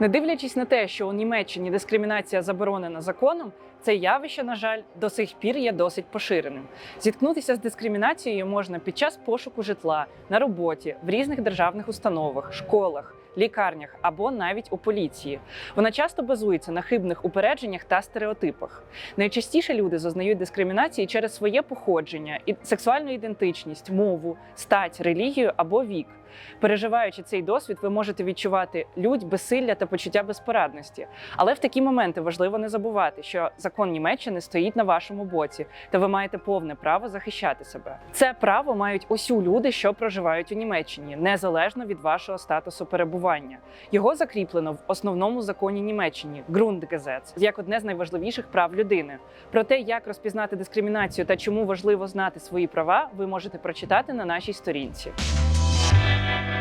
Не дивлячись на те, що у Німеччині дискримінація заборонена законом, це явище, на жаль, до сих пір є досить поширеним. Зіткнутися з дискримінацією можна під час пошуку житла, на роботі, в різних державних установах, школах, лікарнях або навіть у поліції. Вона часто базується на хибних упередженнях та стереотипах. Найчастіше люди зазнають дискримінації через своє походження, і сексуальну ідентичність, мову, стать, релігію або вік. Переживаючи цей досвід, ви можете відчувати лють, безсилля та почуття безпорадності. Але в такі моменти важливо не забувати, що закон Німеччини стоїть на вашому боці, та ви маєте повне право захищати себе. Це право мають усю люди, що проживають у Німеччині, незалежно від вашого статусу перебування. Його закріплено в основному законі Німеччини Grundgesetz, як одне з найважливіших прав людини. Про те, як розпізнати дискримінацію та чому важливо знати свої права, ви можете прочитати на нашій сторінці. Música